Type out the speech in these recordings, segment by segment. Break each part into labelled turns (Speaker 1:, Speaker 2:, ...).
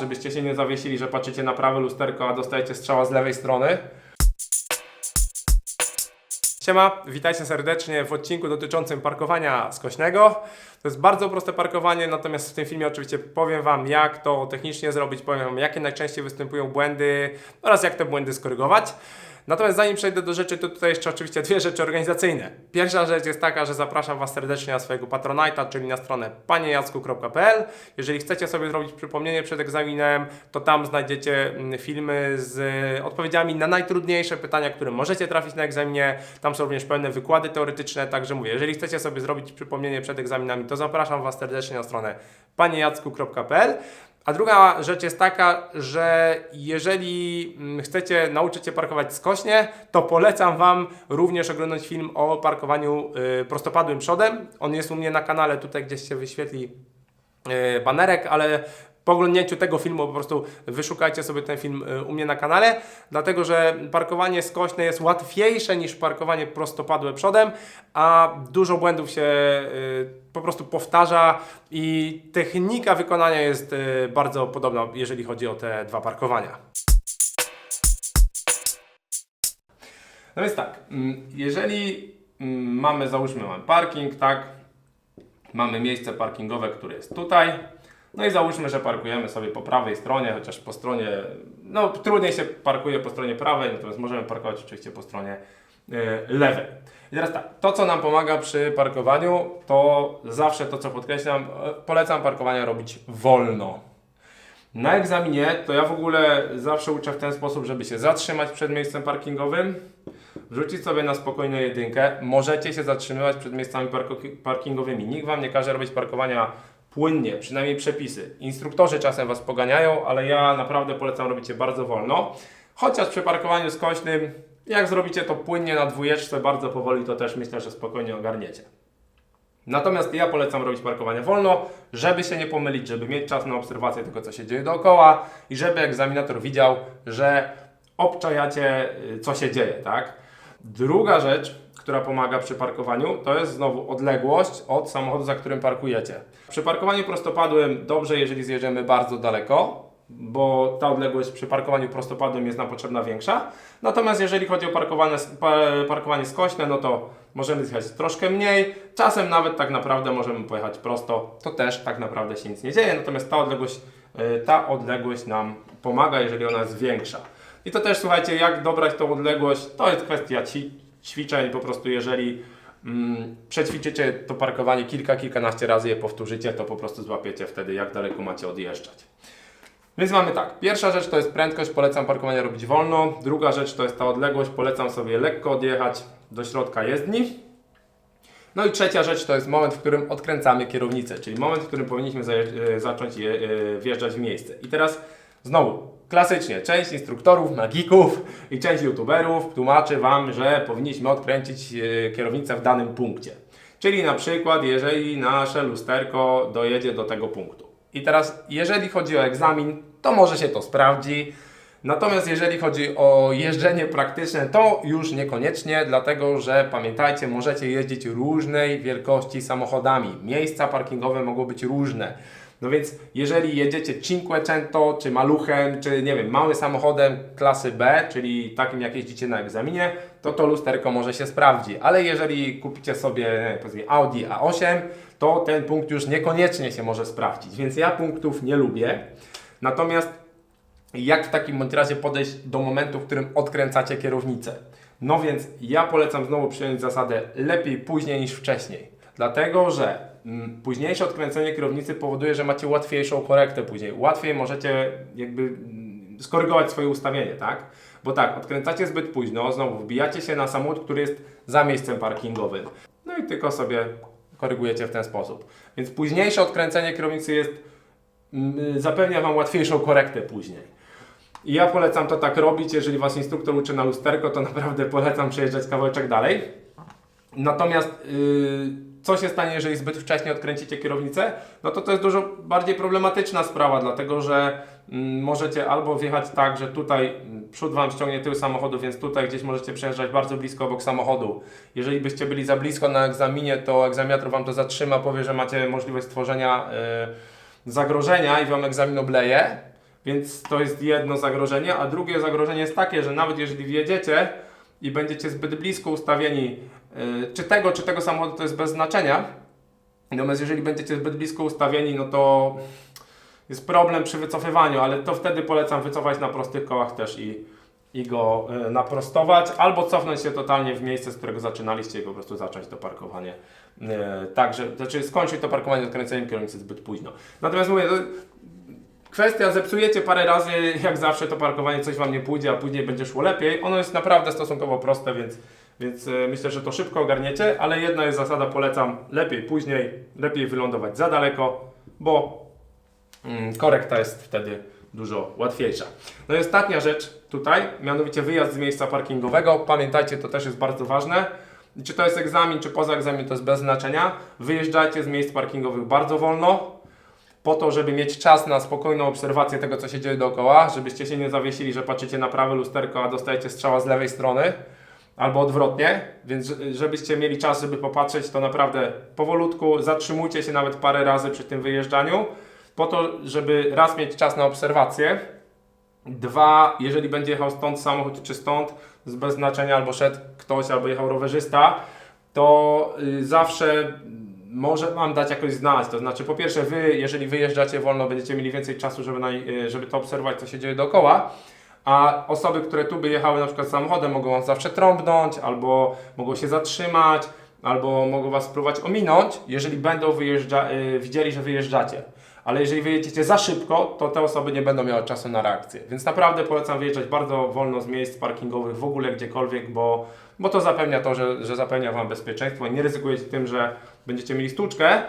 Speaker 1: żebyście się nie zawiesili, że patrzycie na prawe lusterko, a dostajecie strzała z lewej strony. Siema, witajcie serdecznie w odcinku dotyczącym parkowania skośnego. To jest bardzo proste parkowanie, natomiast w tym filmie oczywiście powiem Wam, jak to technicznie zrobić, powiem Wam, jakie najczęściej występują błędy oraz jak te błędy skorygować. Natomiast zanim przejdę do rzeczy, to tutaj jeszcze oczywiście dwie rzeczy organizacyjne. Pierwsza rzecz jest taka, że zapraszam Was serdecznie na swojego Patronite'a, czyli na stronę paniejacku.pl. Jeżeli chcecie sobie zrobić przypomnienie przed egzaminem, to tam znajdziecie mm, filmy z odpowiedziami na najtrudniejsze pytania, które możecie trafić na egzaminie. Tam są również pełne wykłady teoretyczne, także mówię, jeżeli chcecie sobie zrobić przypomnienie przed egzaminami, to zapraszam Was serdecznie na stronę paniejacku.pl. A druga rzecz jest taka, że jeżeli mm, chcecie nauczyć się parkować skośnie, to polecam Wam również oglądać film o parkowaniu y, prostopadłym przodem. On jest u mnie na kanale, tutaj gdzieś się wyświetli y, banerek, ale po oglądnięciu tego filmu po prostu wyszukajcie sobie ten film y, u mnie na kanale, dlatego że parkowanie skośne jest łatwiejsze niż parkowanie prostopadłe przodem, a dużo błędów się y, po prostu powtarza i technika wykonania jest y, bardzo podobna, jeżeli chodzi o te dwa parkowania. No więc tak, mm, jeżeli mm, mamy, załóżmy, mamy parking, tak, mamy miejsce parkingowe, które jest tutaj, no i załóżmy, że parkujemy sobie po prawej stronie, chociaż po stronie, no trudniej się parkuje po stronie prawej, natomiast możemy parkować oczywiście po stronie y, lewej. I teraz tak, to co nam pomaga przy parkowaniu, to zawsze to co podkreślam, e, polecam parkowania robić wolno. Na egzaminie to ja w ogóle zawsze uczę w ten sposób, żeby się zatrzymać przed miejscem parkingowym, wrzucić sobie na spokojną jedynkę. Możecie się zatrzymywać przed miejscami parkingowymi. Nikt Wam nie każe robić parkowania płynnie, przynajmniej przepisy. Instruktorzy czasem Was poganiają, ale ja naprawdę polecam robić je bardzo wolno. Chociaż przy parkowaniu skośnym, jak zrobicie to płynnie na dwójeczce, bardzo powoli, to też myślę, że spokojnie ogarniecie. Natomiast ja polecam robić parkowanie wolno, żeby się nie pomylić, żeby mieć czas na obserwację tego, co się dzieje dookoła i żeby egzaminator widział, że obczajacie, y, co się dzieje, tak? Druga rzecz, która pomaga przy parkowaniu, to jest znowu odległość od samochodu, za którym parkujecie. Przy parkowaniu prostopadłym dobrze, jeżeli zjedziemy bardzo daleko, bo ta odległość przy parkowaniu prostopadłym jest nam potrzebna większa. Natomiast jeżeli chodzi o parkowanie, pa- parkowanie skośne, no to możemy zjechać troszkę mniej. Czasem nawet tak naprawdę możemy pojechać prosto. To też tak naprawdę się nic nie dzieje. Natomiast ta odległość, y, ta odległość nam pomaga, jeżeli ona jest większa. I to też słuchajcie, jak dobrać tą odległość, to jest kwestia ci, ćwiczeń. Po prostu jeżeli mm, przećwiczycie to parkowanie kilka, kilkanaście razy, je powtórzycie, to po prostu złapiecie wtedy, jak daleko macie odjeżdżać. Więc mamy tak, pierwsza rzecz to jest prędkość, polecam parkowanie robić wolno. Druga rzecz to jest ta odległość, polecam sobie lekko odjechać do środka jezdni. No i trzecia rzecz to jest moment, w którym odkręcamy kierownicę, czyli moment, w którym powinniśmy e, zacząć je, e, wjeżdżać w miejsce. I teraz znowu, klasycznie, część instruktorów, magików i część youtuberów tłumaczy Wam, że powinniśmy odkręcić e, kierownicę w danym punkcie. Czyli na przykład, jeżeli nasze lusterko dojedzie do tego punktu. I teraz, jeżeli chodzi o egzamin, to może się to sprawdzi. Natomiast jeżeli chodzi o jeżdżenie praktyczne, to już niekoniecznie, dlatego że pamiętajcie, możecie jeździć różnej wielkości samochodami. Miejsca parkingowe mogą być różne. No więc jeżeli jedziecie Cinquecento, czy maluchem, czy nie wiem, małym samochodem klasy B, czyli takim jak jeździcie na egzaminie, to to lusterko może się sprawdzi. Ale jeżeli kupicie sobie powiedzmy Audi A8, to ten punkt już niekoniecznie się może sprawdzić. Więc ja punktów nie lubię. Natomiast jak w takim razie podejść do momentu, w którym odkręcacie kierownicę. No więc ja polecam znowu przyjąć zasadę lepiej później niż wcześniej. Dlatego, że późniejsze odkręcenie kierownicy powoduje, że macie łatwiejszą korektę później. Łatwiej możecie jakby skorygować swoje ustawienie, tak? Bo tak, odkręcacie zbyt późno, znowu wbijacie się na samochód, który jest za miejscem parkingowym. No i tylko sobie korygujecie w ten sposób. Więc późniejsze odkręcenie kierownicy jest zapewnia Wam łatwiejszą korektę później. I ja polecam to tak robić, jeżeli Was instruktor uczy na lusterko, to naprawdę polecam przejeżdżać kawałeczek dalej. Natomiast yy, co się stanie, jeżeli zbyt wcześnie odkręcicie kierownicę? No to to jest dużo bardziej problematyczna sprawa, dlatego że mm, możecie albo wjechać tak, że tutaj mm, przód Wam ściągnie tył samochodu, więc tutaj gdzieś możecie przejeżdżać bardzo blisko obok samochodu. Jeżeli byście byli za blisko na egzaminie, to egzaminator Wam to zatrzyma, powie, że macie możliwość stworzenia yy, zagrożenia i Wam egzamin obleje. Więc to jest jedno zagrożenie, a drugie zagrożenie jest takie, że nawet jeżeli wjedziecie i będziecie zbyt blisko ustawieni, czy tego, czy tego samochodu to jest bez znaczenia, natomiast jeżeli będziecie zbyt blisko ustawieni, no to jest problem przy wycofywaniu, ale to wtedy polecam wycofać na prostych kołach też i, i go y, naprostować, albo cofnąć się totalnie w miejsce, z którego zaczynaliście i po prostu zacząć to parkowanie. y, Tak, że, znaczy skończyć to parkowanie odkręceniem kierownicy zbyt późno. Natomiast mówię, to kwestia, zepsujecie parę razy, jak zawsze to parkowanie coś Wam nie pójdzie, a później będzie szło lepiej. Ono jest naprawdę stosunkowo proste, więc, więc y, myślę, że to szybko ogarniecie, ale jedna jest zasada, polecam lepiej później, lepiej wylądować za daleko, bo mm, korekta jest wtedy dużo łatwiejsza. No i ostatnia rzecz tutaj, mianowicie wyjazd z miejsca parkingowego. Pamiętajcie, to też jest bardzo ważne. Czy to jest egzamin, czy poza egzamin, to jest bez znaczenia. Wyjeżdżajcie z miejsc parkingowych bardzo wolno, po to, żeby mieć czas na spokojną obserwację tego, co się dzieje dookoła, żebyście się nie zawiesili, że patrzycie na prawe lusterko, a dostajecie strzała z lewej strony, albo odwrotnie, więc ż- żebyście mieli czas, żeby popatrzeć, to naprawdę powolutku, zatrzymujcie się nawet parę razy przy tym wyjeżdżaniu, po to, żeby raz mieć czas na obserwację, dwa, jeżeli będzie jechał stąd samochód czy stąd, bez znaczenia, albo szedł ktoś, albo jechał rowerzysta, to y, zawsze może Wam dać jakoś znać. To znaczy, po pierwsze, Wy, jeżeli wyjeżdżacie wolno, będziecie mieli więcej czasu, żeby, na, y, żeby to obserwować, co się dzieje dookoła. A osoby, które tu by jechały na przykład samochodem, mogą zawsze trąbnąć, albo mogą się zatrzymać, albo mogą Was spróbować ominąć, jeżeli będą wyjeżdża, y, widzieli, że wyjeżdżacie. Ale jeżeli wyjedziecie za szybko, to te osoby nie będą miały czasu na reakcję. Więc naprawdę polecam wyjeżdżać bardzo wolno z miejsc parkingowych, w ogóle gdziekolwiek, bo, bo to zapewnia to, że, że zapewnia Wam bezpieczeństwo i nie ryzykujecie tym, że będziecie mieli stłuczkę.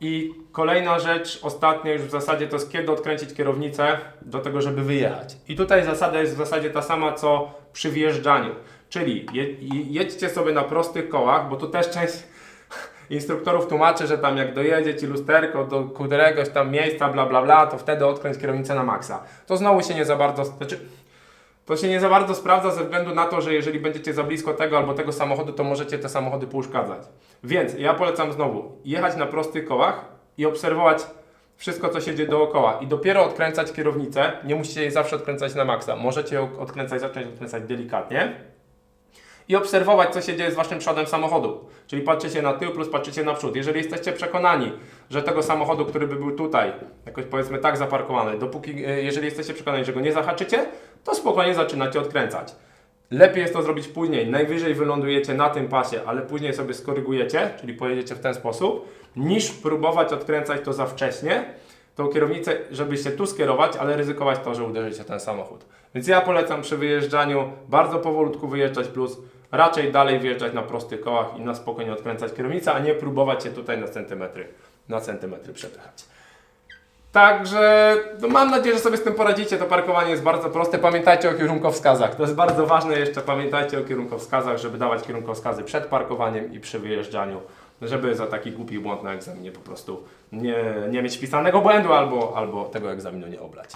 Speaker 1: I kolejna rzecz, ostatnia już w zasadzie, to jest kiedy odkręcić kierownicę do tego, żeby wyjechać. I tutaj zasada jest w zasadzie ta sama, co przy wjeżdżaniu. Czyli je, jedźcie sobie na prostych kołach, bo tu też część instruktorów tłumaczy, że tam jak dojedzie ci lusterko do któregoś tam miejsca, bla bla bla, to wtedy odkręć kierownicę na maksa. To znowu się nie za bardzo, znaczy, to się nie za bardzo sprawdza ze względu na to, że jeżeli będziecie za blisko tego albo tego samochodu, to możecie te samochody pouszkadzać. Więc ja polecam znowu jechać na prostych kołach i obserwować wszystko, co się dzieje dookoła. I dopiero odkręcać kierownicę. Nie musicie jej zawsze odkręcać na maksa. Możecie ją odkręcać, zacząć odkręcać delikatnie i obserwować, co się dzieje z waszym przodem samochodu. Czyli patrzycie na tył plus patrzycie na przód. Jeżeli jesteście przekonani, że tego samochodu, który by był tutaj, jakoś powiedzmy tak zaparkowany, dopóki, e, jeżeli jesteście przekonani, że go nie zahaczycie, to spokojnie zaczynacie odkręcać. Lepiej jest to zrobić później. Najwyżej wylądujecie na tym pasie, ale później sobie skorygujecie, czyli pojedziecie w ten sposób, niż próbować odkręcać to za wcześnie, tą kierownicę, żeby się tu skierować, ale ryzykować to, że uderzycie ten samochód. Więc ja polecam przy wyjeżdżaniu bardzo powolutku wyjeżdżać plus raczej dalej wjeżdżać na prostych kołach i na spokojnie odkręcać kierownicę, a nie próbować się tutaj na centymetry, na centymetry przepychać. Także no mam nadzieję, że sobie z tym poradzicie. To parkowanie jest bardzo proste. Pamiętajcie o kierunkowskazach. To jest bardzo ważne jeszcze. Pamiętajcie o kierunkowskazach, żeby dawać kierunkowskazy przed parkowaniem i przy wyjeżdżaniu, żeby za taki głupi błąd na egzaminie po prostu nie, nie mieć wpisanego błędu albo, albo tego egzaminu nie oblać.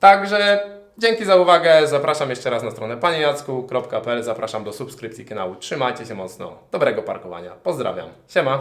Speaker 1: Także dzięki za uwagę. Zapraszam jeszcze raz na stronę paniejacku.pl. Zapraszam do subskrypcji kanału. Trzymajcie się mocno. Dobrego parkowania. Pozdrawiam. Siema.